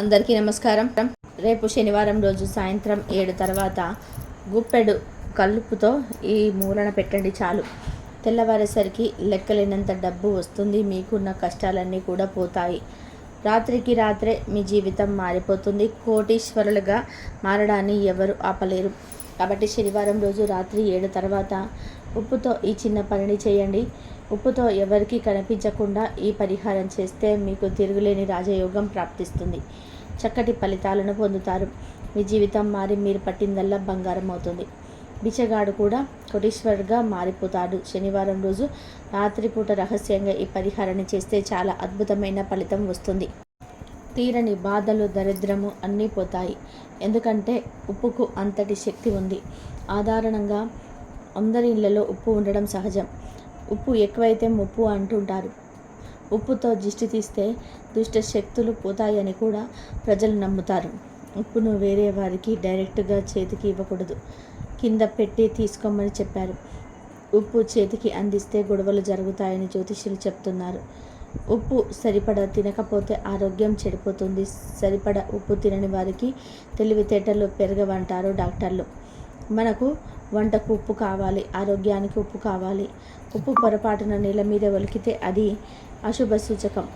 అందరికీ నమస్కారం. రేపు శనివారం రోజు సాయంత్రం ఏడు తర్వాత గుప్పెడు కలుపుతో ఈ మూలన పెట్టండి చాలు. తెల్లవారేసరికి లెక్కలేనంత డబ్బు వస్తుంది మీకున్న కష్టాలన్నీ కూడా పోతాయి. రాత్రికి రాత్రే మీ జీవితం మారిపోతుంది. కోటీశ్వరులుగా మారడాన్ని ఎవరు ఆపలేరు. కాబట్టి శనివారం రోజు రాత్రి ఏడు తర్వాత ఉప్పుతో ఈ చిన్న పనిని చేయండి. ఉప్పుతో ఎవరికీ కనిపించకుండా ఈ పరిహారం చేస్తే మీకు తిరుగులేని రాజయోగం ప్రాప్తిస్తుంది. చక్కటి ఫలితాలను పొందుతారు. మీ జీవితం మారి మీరు పట్టిందల్లా బంగారం అవుతుంది. బిచ్చగాడు కూడా కోటీశ్వరుడుగా మారిపోతాడు. శనివారం రోజు రాత్రిపూట రహస్యంగా ఈ పరిహారాన్ని చేస్తే చాలా అద్భుతమైన ఫలితం వస్తుంది. తీరని బాధలు దరిద్రము అన్నీ పోతాయి. ఎందుకంటే ఉప్పుకు అంతటి శక్తి ఉంది. ఆధారణంగా అందరి ఇళ్ళలో ఉప్పు ఉండడం సహజం. ఉప్పు ఎక్కువైతే ముప్పు అంటుంటారు. ఉప్పుతో దిష్టి తీస్తే దుష్ట శక్తులు పోతాయని కూడా ప్రజలు నమ్ముతారు. ఉప్పును వేరే వారికి డైరెక్ట్గా చేతికి ఇవ్వకూడదు. కింద పెట్టి తీసుకోమని చెప్పారు. ఉప్పు చేతికి అందిస్తే గొడవలు జరుగుతాయని జ్యోతిష్యులు చెప్తున్నారు. ఉప్పు సరిపడ తినకపోతే ఆరోగ్యం చెడిపోతుంది. సరిపడ ఉప్పు తినని వారికి తెలివితేటలు పెరగవంటారు డాక్టర్లు. మనకు వంటకు ఉప్పు కావాలి ఆరోగ్యానికి ఉప్పు కావాలి. ఉప్పు పొరపాటున నేల మీద ఒలికితే అది అశుభ సూచకం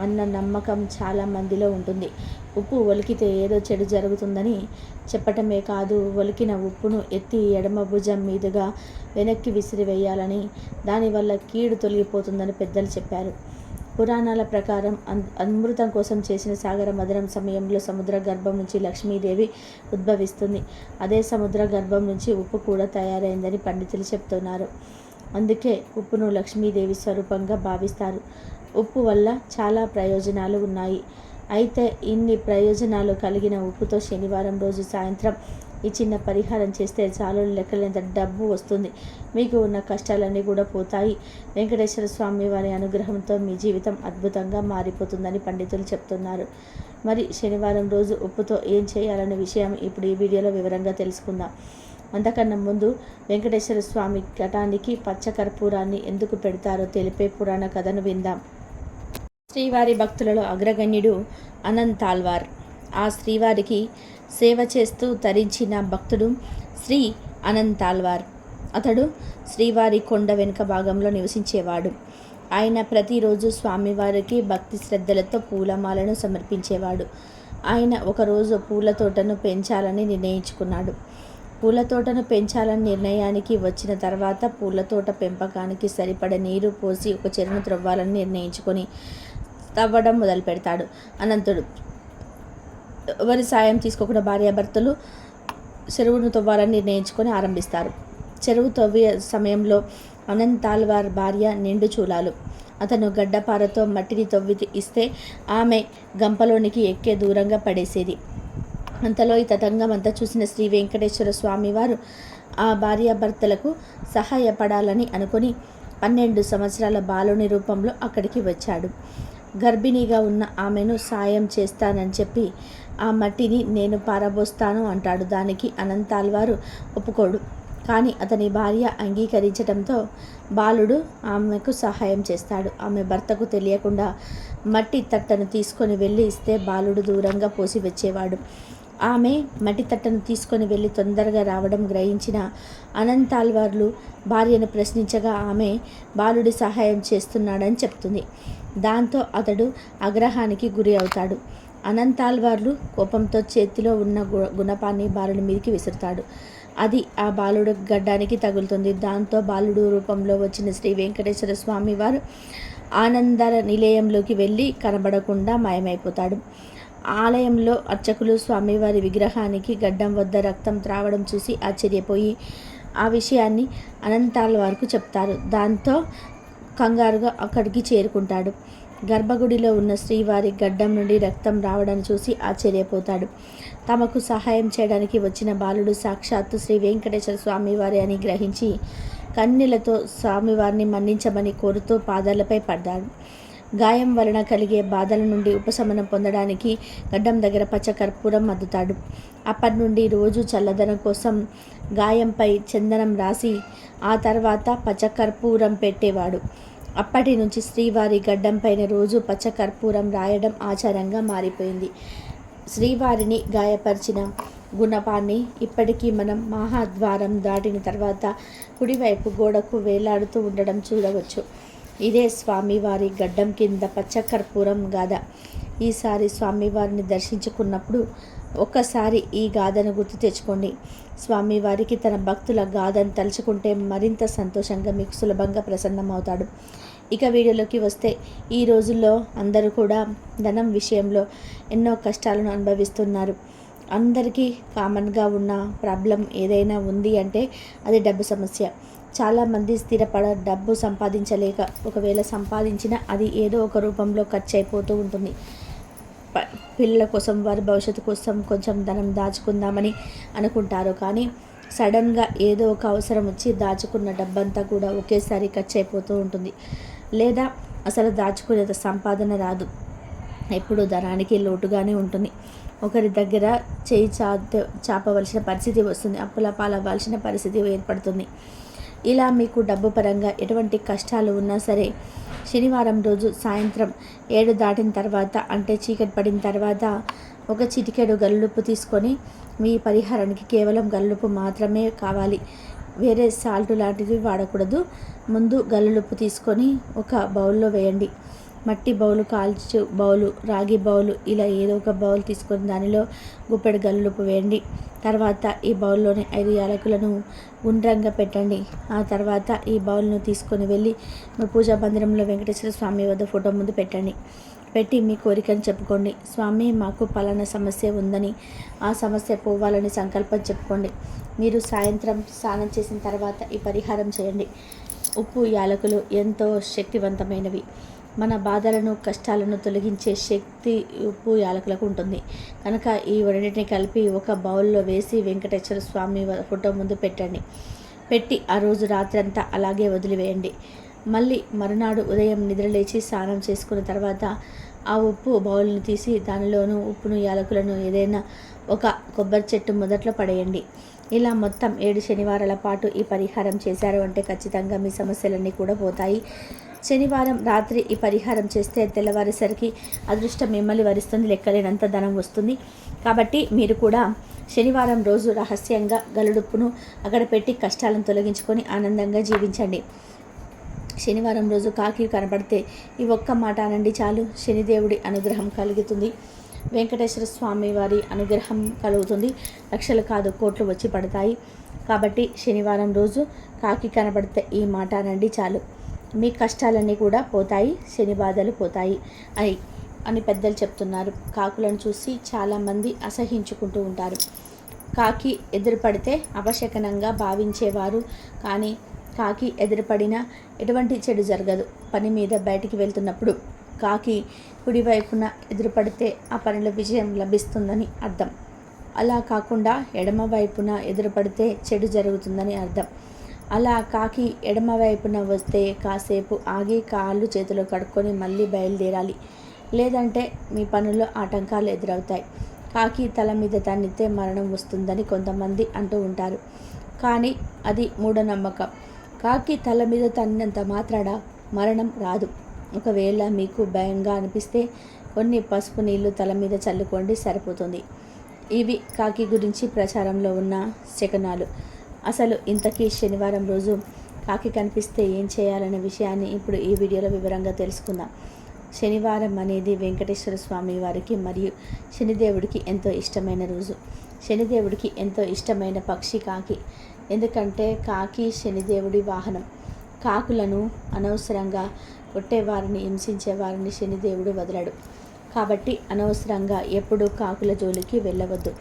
అన్న నమ్మకం చాలా మందిలో ఉంటుంది. ఉప్పు ఒలికితే ఏదో చెడు జరుగుతుందని చెప్పటమే కాదు ఒలికిన ఉప్పును ఎత్తి ఎడమ భుజం మీదుగా వెనక్కి విసిరివేయాలని దానివల్ల కీడు తొలగిపోతుందని పెద్దలు చెప్పారు. పురాణాల ప్రకారం అమృతం కోసం చేసిన సాగర మదనం సమయంలో సముద్ర గర్భం నుంచి లక్ష్మీదేవి ఉద్భవిస్తుంది. అదే సముద్ర గర్భం నుంచి ఉప్పు కూడా తయారైందని పండితులు చెప్తున్నారు. అందుకే ఉప్పును లక్ష్మీదేవి స్వరూపంగా భావిస్తారు. ఉప్పు వల్ల చాలా ప్రయోజనాలు ఉన్నాయి. అయితే ఇన్ని ప్రయోజనాలు కలిగిన ఉప్పుతో శనివారం రోజు సాయంత్రం ఈ చిన్న పరిహారం చేస్తే చాలు లెక్కలేంత డబ్బు వస్తుంది. మీకు ఉన్న కష్టాలన్నీ కూడా పోతాయి. వెంకటేశ్వర స్వామి వారి అనుగ్రహంతో మీ జీవితం అద్భుతంగా మారిపోతుందని పండితులు చెప్తున్నారు. మరి శనివారం రోజు ఉప్పుతో ఏం చేయాలనే విషయం ఇప్పుడు ఈ వీడియోలో వివరంగా తెలుసుకుందాం. అంతకన్నా ముందు వెంకటేశ్వర స్వామి ఘటానికి పచ్చ కర్పూరాన్ని ఎందుకు పెడతారో తెలిపే పురాణ కథను విందాం. శ్రీవారి భక్తులలో అగ్రగణ్యుడు అనంతాల్వార్. ఆ శ్రీవారికి సేవ చేస్తూ తరించిన భక్తుడు శ్రీ అనంతాల్వార్. అతడు శ్రీవారి కొండ వెనుక భాగంలో నివసించేవాడు. ఆయన ప్రతిరోజు స్వామివారికి భక్తి శ్రద్ధలతో పూలమాలను సమర్పించేవాడు. ఆయన ఒకరోజు పూల తోటను పెంచాలని నిర్ణయించుకున్నాడు. పూల తోటను పెంచాలని నిర్ణయానికి వచ్చిన తర్వాత పూల తోట పెంపకానికి సరిపడ నీరు పోసి ఒక చెరును త్రవ్వాలని నిర్ణయించుకొని తవ్వడం మొదలు పెడతాడు అనంతుడు ఎవరి సాయం తీసుకోకుండా భార్యాభర్తలు చెరువును తవ్వాలని నిర్ణయించుకొని ఆరంభిస్తారు. చెరువు తవ్వే సమయంలో అనంతాల్వార్ భార్య నిండు చూలాలు. అతను గడ్డపారతో మట్టిని తవ్వి ఇస్తే ఆమె గంపలోనికి ఎక్కే దూరంగా పడేసేది. అంతలో ఈ తతంగం అంతా చూసిన శ్రీ వెంకటేశ్వర స్వామి వారు ఆ భార్యాభర్తలకు సహాయపడాలని అనుకుని పన్నెండు సంవత్సరాల బాలుని రూపంలో అక్కడికి వచ్చాడు. గర్భిణిగా ఉన్న ఆమెను సాయం చేస్తానని చెప్పి ఆ మట్టిని నేను పారబోస్తాను అంటాడు. దానికి అనంతాల్వారు ఒప్పుకోడు. కానీ అతని భార్య అంగీకరించడంతో బాలుడు ఆమెకు సహాయం చేస్తాడు. ఆమె భర్తకు తెలియకుండా మట్టి తట్టను తీసుకొని వెళ్ళి ఇస్తే బాలుడు దూరంగా పోసి వచ్చేవాడు ఆమె మట్టి తట్టను తీసుకొని వెళ్ళి తొందరగా రావడం గ్రహించిన అనంతాల్వార్లు భార్యను ప్రశ్నించగా ఆమె బాలుడి సహాయం చేస్తున్నాడని చెప్తుంది. దాంతో అతడు అగ్రహానికి గురి అవుతాడు. అనంతాల్వార్లు కోపంతో చేతిలో ఉన్న గుణపాన్ని బాలుడి మీదకి విసురుతాడు. అది ఆ బాలుడు గడ్డానికి తగులుతుంది. దాంతో బాలుడు రూపంలో వచ్చిన శ్రీ వెంకటేశ్వర స్వామి వారు ఆనందర నిలయంలోకి వెళ్ళి కనబడకుండా మాయమైపోతాడు. ఆలయంలో అర్చకులు స్వామివారి విగ్రహానికి గడ్డం వద్ద రక్తం త్రావడం చూసి ఆశ్చర్యపోయి ఆ విషయాన్ని అనంతాల వరకు చెప్తారు. దాంతో కంగారుగా అక్కడికి చేరుకుంటాడు. గర్భగుడిలో ఉన్న శ్రీవారి గడ్డం నుండి రక్తం రావడం చూసి ఆశ్చర్యపోతాడు. తమకు సహాయం చేయడానికి వచ్చిన బాలుడు సాక్షాత్తు శ్రీ వెంకటేశ్వర స్వామివారి అని గ్రహించి కన్నీళ్ళతో స్వామివారిని మన్నించమని కోరుతూ పాదాలపై పడ్డాడు. గాయం వలన కలిగే బాధల నుండి ఉపశమనం పొందడానికి గడ్డం దగ్గర పచ్చ కర్పూరం అద్దుతాడు. అప్పటి నుండి రోజు చల్లదనం కోసం గాయంపై చందనం రాసి ఆ తర్వాత పచ్చ కర్పూరం పెట్టేవాడు. అప్పటి నుంచి శ్రీవారి గడ్డం పైన రోజు పచ్చ కర్పూరం రాయడం ఆచారంగా మారిపోయింది. శ్రీవారిని గాయపరిచిన గుణపాన్ని ఇప్పటికీ మనం మహాద్వారం దాటిన తర్వాత కుడివైపు గోడకు వేలాడుతూ ఉండడం చూడవచ్చు. ఇదే స్వామివారి గడ్డం కింద పచ్చకర్పూరం గాథ. ఈసారి స్వామివారిని దర్శించుకున్నప్పుడు ఒక్కసారి ఈ గాథను గుర్తు తెచ్చుకోండి. స్వామివారికి తన భక్తుల గాథను తలుచుకుంటే మరింత సంతోషంగా మీకు సులభంగా ప్రసన్నమవుతాడు. ఇక వీడియోలోకి వస్తే ఈ రోజుల్లో అందరూ కూడా ధనం విషయంలో ఎన్నో కష్టాలను అనుభవిస్తున్నారు. అందరికీ కామన్గా ఉన్న ప్రాబ్లం ఏదైనా ఉంది అంటే అది డబ్బు సమస్య. చాలామంది స్థిరపడ డబ్బు సంపాదించలేక ఒకవేళ సంపాదించినా అది ఏదో ఒక రూపంలో ఖర్చు అయిపోతూ ఉంటుంది పిల్లల కోసం వారి భవిష్యత్తు కోసం కొంచెం ధనం దాచుకుందామని అనుకుంటారు. కానీ సడన్గా ఏదో ఒక అవసరం వచ్చి దాచుకున్న డబ్బంతా కూడా ఒకేసారి ఖర్చు అయిపోతూ ఉంటుంది. లేదా అసలు దాచుకునేంత సంపాదన రాదు. ఎప్పుడు ధనానికి లోటుగానే ఉంటుంది. ఒకరి దగ్గర చేయి చా చాపవలసిన పరిస్థితి వస్తుంది. అప్పుల పాలవ్వాల్సిన పరిస్థితి ఏర్పడుతుంది. ఇలా మీకు డబ్బు పరంగా ఎటువంటి కష్టాలు ఉన్నా సరే శనివారం రోజు సాయంత్రం ఏడు దాటిన తర్వాత అంటే చీకటి పడిన తర్వాత ఒక చిటికెడు గల్లుపు తీసుకొని మీ పరిహారానికి కేవలం గల్లుప్పు మాత్రమే కావాలి. వేరే సాల్ట్ లాంటివి వాడకూడదు. ముందు గల్లులుప్పు తీసుకొని ఒక బౌల్లో వేయండి. మట్టి బౌలు కాల్చు బౌలు రాగి బౌలు ఇలా ఏదో ఒక బౌల్ తీసుకొని దానిలో గుప్పెడు గల్లుపు వేయండి. తర్వాత ఈ బౌల్లోని ఐదు యాలకులను గుండ్రంగా పెట్టండి. ఆ తర్వాత ఈ బౌల్ను తీసుకొని వెళ్ళి మీ పూజా మందిరంలో వెంకటేశ్వర స్వామి వద్ద ఫోటో ముందు పెట్టండి. పెట్టి మీ కోరికను చెప్పుకోండి. స్వామి మాకు పలానా సమస్య ఉందని ఆ సమస్య పోవాలని సంకల్పం చెప్పుకోండి. మీరు సాయంత్రం స్నానం చేసిన తర్వాత ఈ పరిహారం చేయండి. ఉప్పు యాలకులు ఎంతో శక్తివంతమైనవి. మన బాధలను కష్టాలను తొలగించే శక్తి ఉప్పు యాలకులకు ఉంటుంది. కనుక ఈ రెండింటిని కలిపి ఒక బౌల్లో వేసి వెంకటేశ్వర స్వామి ఫోటో ముందు పెట్టండి. పెట్టి ఆ రోజు రాత్రి అంతా అలాగే వదిలివేయండి. మళ్ళీ మరునాడు ఉదయం నిద్రలేచి స్నానం చేసుకున్న తర్వాత ఆ ఉప్పు బౌల్ని తీసి దానిలోనూ ఉప్పును యాలకులను ఏదైనా ఒక కొబ్బరి చెట్టు మొదట్లో పడేయండి. ఇలా మొత్తం ఏడు శనివారాల పాటు ఈ పరిహారం చేశారు అంటే ఖచ్చితంగా మీ సమస్యలన్నీ కూడా పోతాయి. శనివారం రాత్రి ఈ పరిహారం చేస్తే తెల్లవారేసరికి అదృష్టం మిమ్మల్ని వరిస్తుంది లెక్కలేనంత ధనం వస్తుంది. కాబట్టి మీరు కూడా శనివారం రోజు రహస్యంగా గలుడుప్పును అక్కడ పెట్టి కష్టాలను తొలగించుకొని ఆనందంగా జీవించండి. శనివారం రోజు కాకి కనపడితే ఈ ఒక్క మాట అనండి చాలు. శనిదేవుడి అనుగ్రహం కలుగుతుంది. వెంకటేశ్వర స్వామి వారి అనుగ్రహం కలుగుతుంది. లక్షలు కాదు కోట్లు వచ్చి పడతాయి. కాబట్టి శనివారం రోజు కాకి కనబడితే ఈ మాట అనండి చాలు. మీ కష్టాలన్నీ కూడా పోతాయి శని బాధలు పోతాయి అని అని పెద్దలు చెప్తున్నారు. కాకులను చూసి చాలామంది అసహించుకుంటూ ఉంటారు. కాకి ఎదురుపడితే అవశకనంగా భావించేవారు. కానీ కాకి ఎదురుపడిన ఎటువంటి చెడు జరగదు. పని మీద బయటికి వెళ్తున్నప్పుడు కాకి కుడివైపున ఎదురుపడితే ఆ పనిలో విజయం లభిస్తుందని అర్థం. అలా కాకుండా ఎడమ వైపున ఎదురుపడితే చెడు జరుగుతుందని అర్థం. అలా కాకి ఎడమ వైపున వస్తే కాసేపు ఆగి కాళ్ళు చేతులు కడుక్కొని మళ్ళీ బయలుదేరాలి. లేదంటే మీ పనుల్లో ఆటంకాలు ఎదురవుతాయి. కాకి తల మీద తన్నితే మరణం వస్తుందని కొంతమంది అంటూ ఉంటారు. కానీ అది మూఢనమ్మకం. కాకి తల మీద తన్నంత మాత్రాడ మరణం రాదు. ఒకవేళ మీకు భయంగా అనిపిస్తే కొన్ని పసుపు నీళ్ళు తల మీద చల్లుకోండి సరిపోతుంది. ఇవి కాకి గురించి ప్రచారంలో ఉన్న శకనాలు. అసలు ఇంతకీ శనివారం రోజు కాకి కనిపిస్తే ఏం చేయాలనే విషయాన్ని ఇప్పుడు ఈ వీడియోలో వివరంగా తెలుసుకుందాం. శనివారం అనేది వెంకటేశ్వర స్వామి వారికి మరియు శనిదేవుడికి ఎంతో ఇష్టమైన రోజు. శనిదేవుడికి ఎంతో ఇష్టమైన పక్షి కాకి. ఎందుకంటే కాకి శనిదేవుడి వాహనం. కాకులను అనవసరంగా కొట్టేవారిని హింసించేవారిని శనిదేవుడు వదలడు. కాబట్టి అనవసరంగా ఎప్పుడూ కాకుల జోలికి వెళ్ళవద్దు.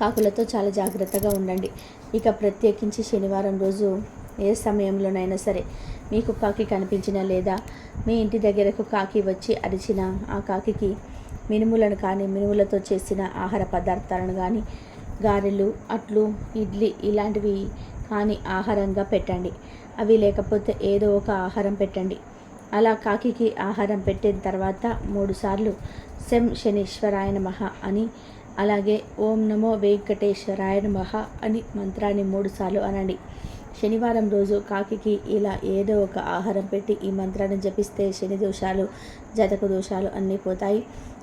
కాకులతో చాలా జాగ్రత్తగా ఉండండి. ఇక ప్రత్యేకించి శనివారం రోజు ఏ సమయంలోనైనా సరే మీకు కాకి కనిపించినా లేదా మీ ఇంటి దగ్గరకు కాకి వచ్చి అరిచిన ఆ కాకికి మినుములను కానీ మినుములతో చేసిన ఆహార పదార్థాలను కానీ గారెలు అట్లు ఇడ్లీ ఇలాంటివి కానీ ఆహారంగా పెట్టండి. అవి లేకపోతే ఏదో ఒక ఆహారం పెట్టండి. అలా కాకికి ఆహారం పెట్టిన తర్వాత మూడుసార్లు శం శనీశ్వరాయ నమః అని అలాగే ఓం నమో వెంకటేశ్వరాయ నమః అని మంత్రాన్ని మూడుసార్లు అనండి. శనివారం రోజు కాకికి ఇలా ఏదో ఒక ఆహారం పెట్టి ఈ మంత్రాన్ని జపిస్తే శని దోషాలు జతక దోషాలు అన్నీ పోతాయి.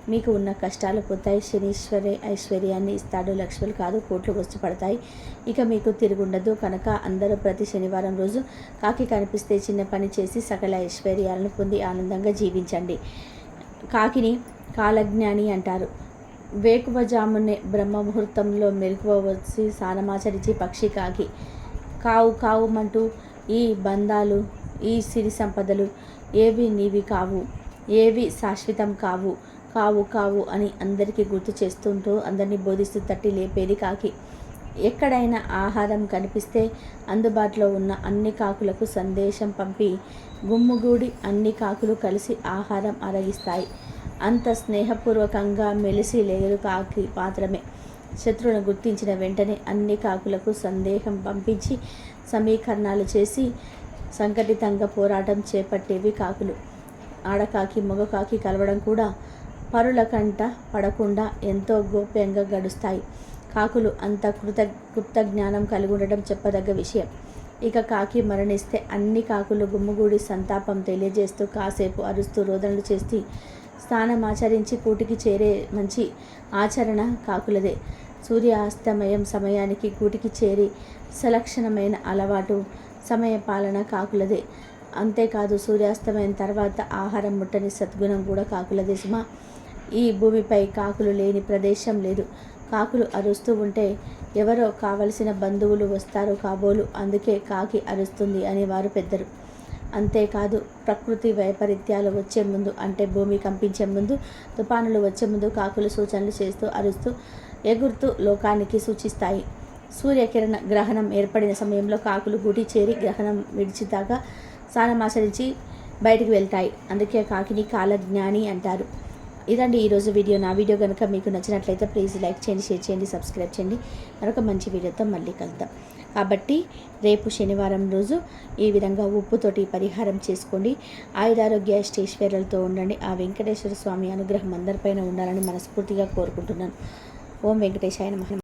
మీకు ఉన్న కష్టాలు పోతాయి. శనీశ్వరే ఐశ్వర్యాన్ని ఇస్తాడు. లక్ష్ములు కాదు కోట్లు వచ్చి పడతాయి ఇక మీకు తిరుగుండదు కనుక అందరూ ప్రతి శనివారం రోజు కాకి కనిపిస్తే చిన్న పని చేసి సకల ఐశ్వర్యాలను పొంది ఆనందంగా జీవించండి. కాకిని కాలజ్ఞాని అంటారు. వేకువజామునే బ్రహ్మ ముహూర్తంలో మెలకువ వచ్చి స్నానమాచరించి పక్షి కాకి. కావు కావుమంటూ ఈ బంధాలు ఈ సిరి సంపదలు ఏవి నీవి కావు? ఏవి శాశ్వతం కావు? కావు కావు అని అందరికీ గుర్తు చేస్తుంటూ అందరినీ బోధిస్తూ తట్టి లేపేది కాకి. ఎక్కడైనా ఆహారం కనిపిస్తే అందుబాటులో ఉన్న అన్ని కాకులకు సందేశం పంపి గుమ్ముగూడి అన్ని కాకులు కలిసి ఆహారం అరగిస్తాయి. అంత స్నేహపూర్వకంగా మెలిసి లేరు కాకి మాత్రమే. శత్రువును గుర్తించిన వెంటనే అన్ని కాకులకు సందేహం పంపించి సమీకరణాలు చేసి సంఘటితంగా పోరాటం చేపట్టేవి కాకులు. ఆడకాకి మగకాకి కలవడం కూడా పరుల కంట పడకుండా ఎంతో గోప్యంగా గడుస్తాయి. కాకులు అంత కృత గుప్త జ్ఞానం కలిగి ఉండడం చెప్పదగ్గ విషయం. ఇక కాకి మరణిస్తే అన్ని కాకులు గుమ్మగూడి సంతాపం తెలియజేస్తూ కాసేపు అరుస్తూ రోదనలు చేస్తూ స్నానమాచరించి కూటికి చేరే మంచి ఆచరణ కాకులదే. సూర్యాస్తమయం సమయానికి కూటికి చేరి సలక్షణమైన అలవాటు సమయ పాలన కాకులదే. అంతేకాదు సూర్యాస్తమయం తర్వాత ఆహారం ముట్టని సద్గుణం కూడా కాకులదే సుమా. ఈ భూమిపై కాకులు లేని ప్రదేశం లేదు. కాకులు అరుస్తూ ఉంటే ఎవరో కావలసిన బంధువులు వస్తారు కాబోలు అందుకే కాకి అరుస్తుంది అనేవారు పెద్దరు. అంతేకాదు ప్రకృతి వైపరీత్యాలు వచ్చే ముందు అంటే భూమి కంపించే ముందు తుఫానులు వచ్చే ముందు కాకులు సూచనలు చేస్తూ అరుస్తూ ఎగురుతూ లోకానికి సూచిస్తాయి. సూర్యకిరణ గ్రహణం ఏర్పడిన సమయంలో కాకులు గుడి చేరి గ్రహణం విడిచిదాకా స్నానమాచరించి బయటికి వెళ్తాయి. అందుకే కాకిని కాలజ్ఞాని అంటారు. ఇదండి ఈరోజు వీడియో. నా వీడియో కనుక మీకు నచ్చినట్లయితే ప్లీజ్ లైక్ చేయండి షేర్ చేయండి సబ్స్క్రైబ్ చేయండి. మరొక మంచి వీడియోతో మళ్ళీ కలుద్దాం. కాబట్టి రేపు శనివారం రోజు ఈ విధంగా ఉప్పుతోటి పరిహారం చేసుకోండి. ఆయుధారోగ్య అష్టైశ్వర్యాలతో ఉండండి. ఆ వెంకటేశ్వర స్వామి అనుగ్రహం అందరిపైన ఉండాలని మనస్ఫూర్తిగా కోరుకుంటున్నాను. ఓం వెంకటేశాయ నమః.